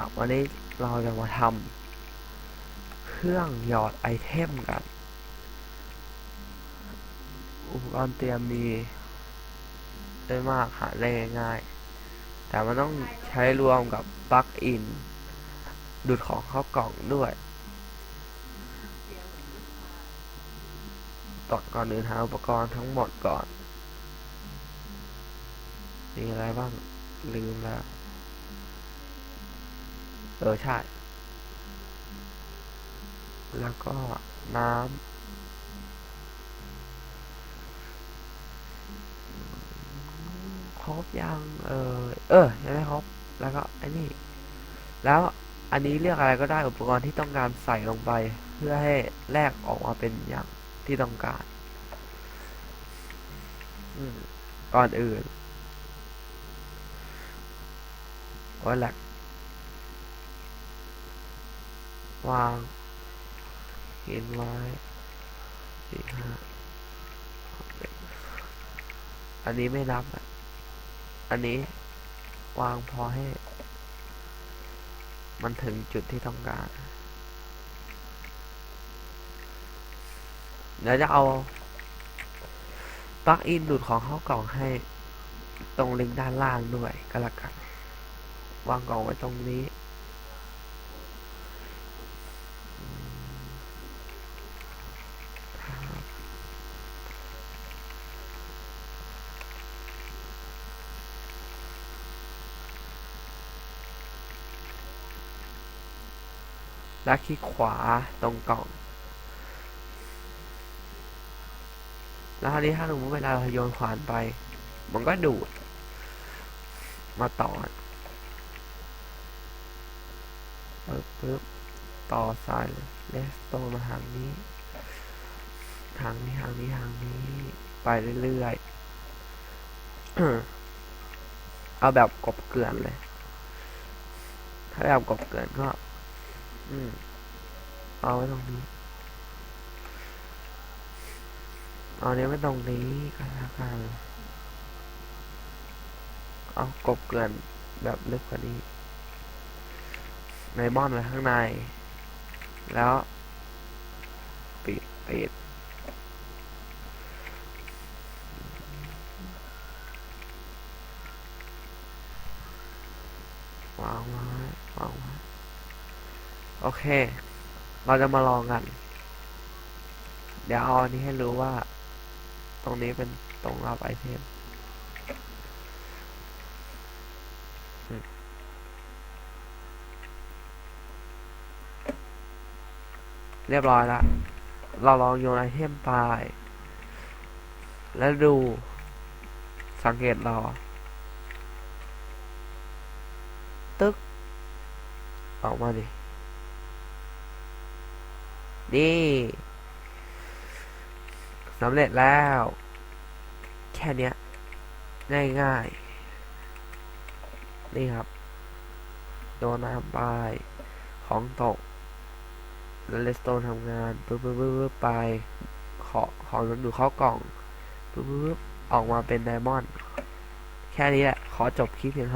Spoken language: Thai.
ครับวันนี้เราจะมาทำเครื่องหยอดไอเทมกัน อุปกรณ์เตรียมมีได้มากหาได้ง่าย แต่มันต้องใช้รวมกับปลั๊กอิน ดูดของเข้ากล่องด้วยตอดก่อนอื่นหาอุปกรณ์ทั้งหมดก่อน มีอะไรบ้าง ลืมแล้ว เออใช่ แล้วก็น้ำครบยังเออเออยังไม่ครบแล้วก็ไอ้นี่แล้วอันนี้เลือกอะไรก็ได้อุปกรณ์ที่ต้องการใส่ลงไป เพื่อให้แลกออกมาเป็นอย่างที่ต้องการอืมก่อนอื่นว่าหลัก วางเห็นไว้สี่ห้าอันนี้ไม่นับอะ อันนี้วางพอให้ มันถึงจุดที่ต้องการเดี๋ยวจะเอาปลั๊กอินดูดของเข้ากล่องให้ตรงลิงก์ด้านล่างด้วยก็แล้วกัน วางกล่องไว้ตรงนี้ แล้วคลิกขวาตรงกล่อง แล้วคราวนี้ถ้าสมมติเวลาเราโยนขวานไป มันก็ดูด มาต่อปึ๊บปึ๊บต่อสายเลสโตมาทางนี้ ทางนี้ ทางนี้ ทางนี้ ไปเรื่อยๆ เอาแบบกบเกลื่อนเลย ถ้าแบบกบเกลื่อนก็ อืมเอาไว้ตรงนี้ เอาเนี้ยไว้ตรงนี้ก็แล้วกันเอากบเกลื่อนแบบลึกกว่านี้ ในมอนไว้ข้างใน แล้ว ปิดปิดวางไว้วางไว้ โอเค เราจะมาลองกัน เดี๋ยวเอาอันนี้ให้รู้ว่า ตรงนี้เป็นตรงรับไอเทมเรียบร้อยแล้วเราลองโยนไอเทมไป แล้วดู สังเกตรอ ตึ๊ก ออกมาดิ นี่สำเร็จแล้ว แค่เนี้ยง่ายๆนี่ครับ โดนน้ำไปของตกแล้วเลสโตนทำงานปึ๊บปึ๊บปึ๊บไปขอของดูเข้ากล่องปึ๊บปึ๊บออกมาเป็นไดมอนด์แค่นี้แหละ ขอจบคลิปเพียง